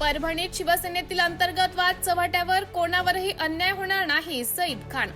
परभणीत शिवसेनेतील अंतर्गत वाद चव्हाट्यावर कोणावरही अन्याय होणार नाही सईद खान.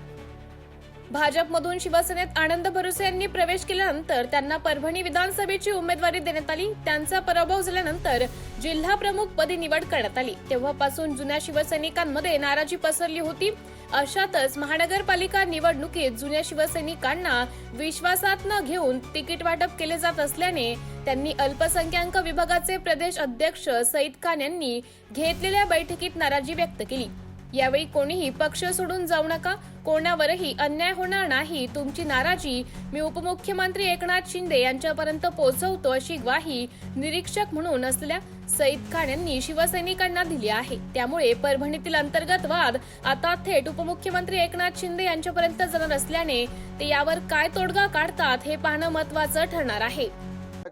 भाजपमधून शिवसेनेत आनंद भरुसे यांनी प्रवेश केल्यानंतर त्यांना परभणी विधानसभेची उमेदवारी देण्यात आली. त्यांचा पराभव झाल्यानंतर जिल्हा प्रमुख पदी निवड करण्यात आली. तेव्हापासून जुन्या शिवसैनिकांमध्ये नाराजी पसरली होती. अशातच महानगरपालिका निवडणुकीत जुन्या शिवसैनिकांना विश्वासात न घेऊन तिकीट वाटप केले जात असल्याने त्यांनी अल्पसंख्याक विभागाचे प्रदेश अध्यक्ष सईद खान यांनी घेतलेल्या बैठकीत नाराजी व्यक्त केली. यावेळी कोणीही पक्ष सोडून जाऊ नका कोणावरही अन्याय होणार नाही तुमची नाराजी मी उपमुख्यमंत्री एकनाथ शिंदे यांच्यापर्यंत पोहोचवतो अशी ग्वाही निरीक्षक म्हणून असलेल्या सईद खान यांनी शिवसैनिकांना दिली आहे. त्यामुळे परभणीतील अंतर्गत वाद आता थेट उपमुख्यमंत्री एकनाथ शिंदे यांच्यापर्यंत जाणार असल्याने ते यावर काय तोडगा काढतात हे पाहणं महत्वाचं ठरणार आहे.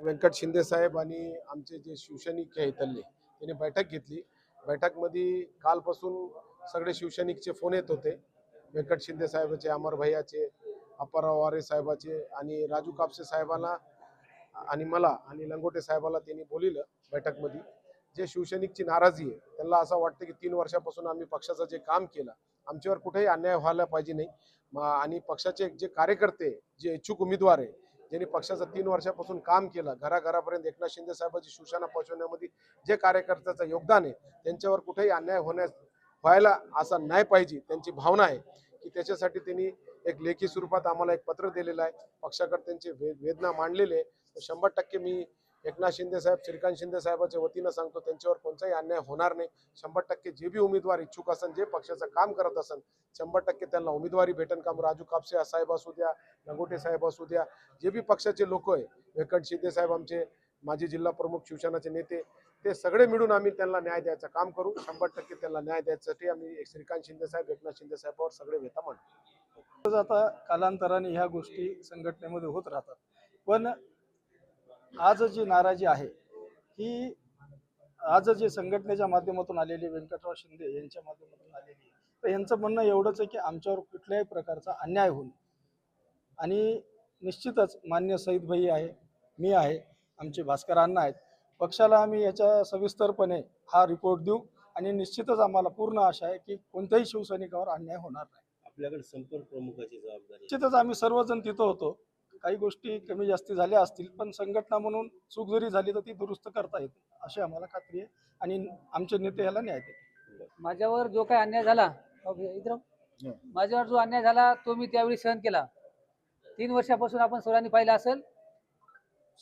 व्यंकट शिंदे साहेब आणि आमचे जे शिवसैनिक आहे इथले त्यांनी बैठक घेतली. बैठकमध्ये कालपासून सगळे शिवसैनिकचे फोन येत होते. व्यंकट शिंदे साहेबाचे अमर भैयाचे अप्पाराव वारे साहेबाचे आणि राजू कापसे साहेबांना आणि मला आणि लंगोटे साहेबाला त्यांनी बोलिलं बैठकमध्ये. जे शिवसैनिकची नाराजी आहे त्यांना असं वाटतं की तीन वर्षापासून आम्ही पक्षाचं जे काम केलं आमच्यावर कुठेही अन्याय व्हायला पाहिजे नाही. आणि पक्षाचे जे कार्यकर्ते जे इच्छुक उमेदवार आहे ज्यांनी पक्षाचं तीन वर्षापासून काम केलं घराघरापर्यंत एकनाथ शिंदे साहेबांची शिवसेना पोहोचवण्यामध्ये जे कार्यकर्त्याचं योगदान आहे त्यांच्यावर कुठेही अन्याय होण्यास व्हायला असा नाही पाहिजे त्यांची भावना आहे की त्याच्यासाठी त्यांनी एक लेखी स्वरूपात आम्हाला एक पत्र दिलेलं आहे पक्षाकडे त्यांचे वेदना मांडलेले आहे. तर शंभर टक्के मी एकनाथ शिंदे साहेब श्रीकांत शिंदे साहेबाच्या वतीनं सांगतो त्यांच्यावर कोणताही अन्याय होणार नाही. शंभर टक्के जे बी उमेदवार इच्छुक असन जे पक्षाचं काम करत असन शंभर टक्के त्यांना उमेदवारी भेटन काम राजू कापसे साहेब असू द्या लंगोटे साहेब असू द्या जे बी पक्षाचे लोक आहे व्यंकट शिंदे साहेब आमचे माजी जिल्हा प्रमुख शिवसेनाचे नेते ते सगळे मिळून आम्ही त्यांना न्याय द्यायचं काम करू. शंभर टक्के त्यांना न्याय द्यायसाठी आम्ही श्रीकांत शिंदे साहेब एकनाथ शिंदे साहेबावर सगळे व्यथा मांडतो. आता कालांतराने ह्या गोष्टी संघटनेमध्ये होत राहतात. पण आज जी नाराजी आहे ही आज जे संघटनेच्या माध्यमातून आलेली व्यंकटराव शिंदे यांच्या माध्यमातून आलेली तर यांचं म्हणणं एवढंच आहे की आमच्यावर कुठल्याही प्रकारचा अन्याय होईल आणि निश्चितच मान्य सईद भाई आहे मी आहे आमचे भास्कर अण्णा आहेत पक्षाला आम्ही याच्या सविस्तरपणे हा रिपोर्ट देऊ आणि निश्चितच आम्हाला पूर्ण आशा आहे की कोणत्याही शिवसैनिकावर अन्याय होणार नाही. आपल्याकडे संपर्क प्रमुखाची जबाबदारी. निश्चितच आम्ही सर्वजण तिथं होतो. काही गोष्टी कमी जास्ती झाल्या असतील पण संघटना म्हणून चूक जरी झाली तर ती दुरुस्त करता येते अशी आम्हाला खात्री आहे. आणि आमचे नेते ह्याला न्याय देतील. माझ्यावर जो काही अन्याय झाला इधर राहू. माझ्यावर जो अन्याय झाला तो मी त्यावेळी सहन केला. तीन वर्षापासून आपण सर्वांनी पाहिला असेल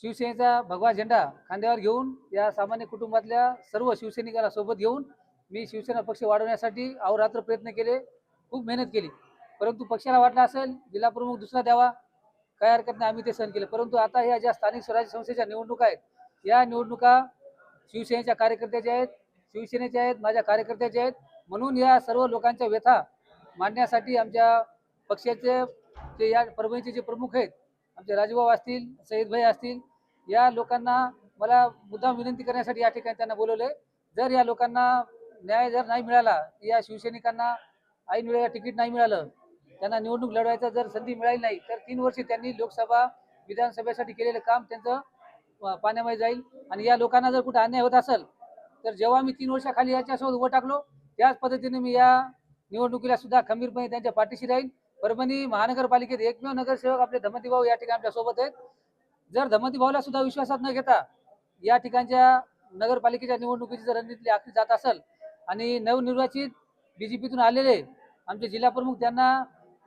शिवसेनेचा भगवा झेंडा खांद्यावर घेऊन या सामान्य कुटुंबातल्या सर्व शिवसैनिकाला सोबत घेऊन मी शिवसेना पक्ष वाढवण्यासाठी अहोरात्र प्रयत्न केले खूप मेहनत केली. परंतु पक्षाला वाटलं असेल जिल्हा प्रमुख दुसरा द्यावा काय हरकत नाही आम्ही ते सहन केलं. परंतु आता ह्या ज्या स्थानिक स्वराज्य संस्थेच्या निवडणुका आहेत या निवडणुका शिवसेनेच्या कार्यकर्त्याच्या आहेत शिवसेनेच्या आहेत माझ्या कार्यकर्त्याच्या आहेत. म्हणून या सर्व लोकांच्या व्यथा मांडण्यासाठी आमच्या पक्षाचे जे या परभणीचे जे प्रमुख आहेत आमचे राजूभाऊ असतील सईदभाई असतील या लोकांना मला मुद्दाम विनंती करण्यासाठी या ठिकाणी त्यांना बोलवले. जर या लोकांना न्याय जर नाही मिळाला या शिवसैनिकांना ऐन वेळेला तिकीट नाही मिळालं त्यांना निवडणूक लढवायचा जर संधी मिळाली नाही तर तीन वर्षे त्यांनी लोकसभा विधानसभेसाठी केलेलं काम त्यांचं पाण्यामध्ये जाईल. आणि या लोकांना जर कुठे अन्याय होत असेल तर जेव्हा मी तीन वर्षाखाली याच्यासोबत उभं टाकलो त्याच पद्धतीने मी या निवडणुकीला सुद्धा खंबीरपणे त्यांच्या पाठीशी राहील. परभणी महानगरपालिकेत एकमेव नगरसेवक आपले धमती भाऊ या ठिकाणी आमच्यासोबत आहेत. जर धमती भाऊला सुद्धा विश्वासात न घेता या ठिकाणच्या नगरपालिकेच्या निवडणुकीची जर रणनीती आखली जात असेल आणि नवनिर्वाचित बीजेपीतून आलेले आमचे जिल्हा प्रमुख त्यांना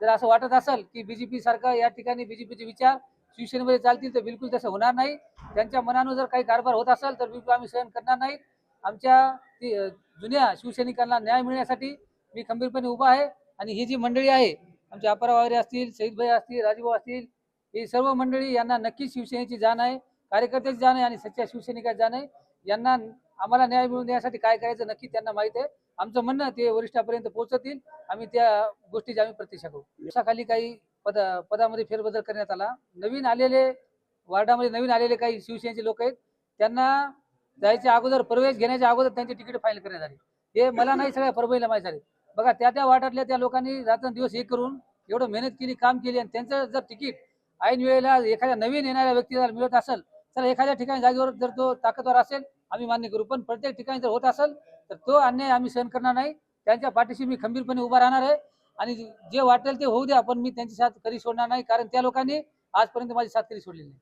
जर असं वाटत असेल की बीजेपी सारखं या ठिकाणी बीजेपीचे विचार शिवसेनेमध्ये चालतील तर बिलकुल तसं होणार नाही. त्यांच्या मनानं जर काही कारभार होत असेल तर बिलकुल आम्ही सहन करणार नाही. आमच्या ती जुन्या शिवसैनिकांना न्याय मिळण्यासाठी मी खंबीरपणे उभा आहे. आणि ही जी मंडळी आहे आमचे अपरावारी असतील शहीदभाई असतील राजूभाऊ असतील ही सर्व मंडळी यांना नक्कीच शिवसेनेची जाण आहे. कार्यकर्त्याची जाण आहे आणि सच्च्या शिवसैनिकाची जाण आहे. यांना आम्हाला न्याय मिळवून देण्यासाठी काय करायचं नक्की त्यांना माहीत आहे. आमचं म्हणणं ते वरिष्ठापर्यंत पोहोचतील. आम्ही त्या गोष्टीची आम्ही प्रतीक्षा करू. दिवसाखाली काही पद पदामध्ये फेरबदल करण्यात आला. नवीन आलेले वार्डामध्ये नवीन आलेले काही शिवसेनेचे लोक आहेत. त्यांना जायच्या अगोदर प्रवेश घेण्याच्या अगोदर त्यांची तिकीट फाईल करण्यात आली. हे मला नाही सगळ्या परभणीला माहीत झाले. बघा त्या त्या वार्डातल्या त्या लोकांनी रात्रंदिवस हे करून एवढं मेहनत केली काम केली आणि त्यांचं जर तिकीट ऐन वेळेला एखाद्या नवीन येणाऱ्या व्यक्तीला मिळत असेल तर एखाद्या ठिकाणी जागेवर जर तो ताकदवर असेल आम्ही मान्य करू. पण प्रत्येक ठिकाणी जर होत असेल तर तो अन्याय आम्ही सहन करणार नाही. त्यांच्या पाठीशी मी खंबीरपणे उभा राहणार आहे. आणि जे वाटेल ते होऊ द्या पण मी त्यांची साथ कधी सोडणार नाही. कारण त्या लोकांनी आजपर्यंत माझी साथ कधी सोडलेली नाही.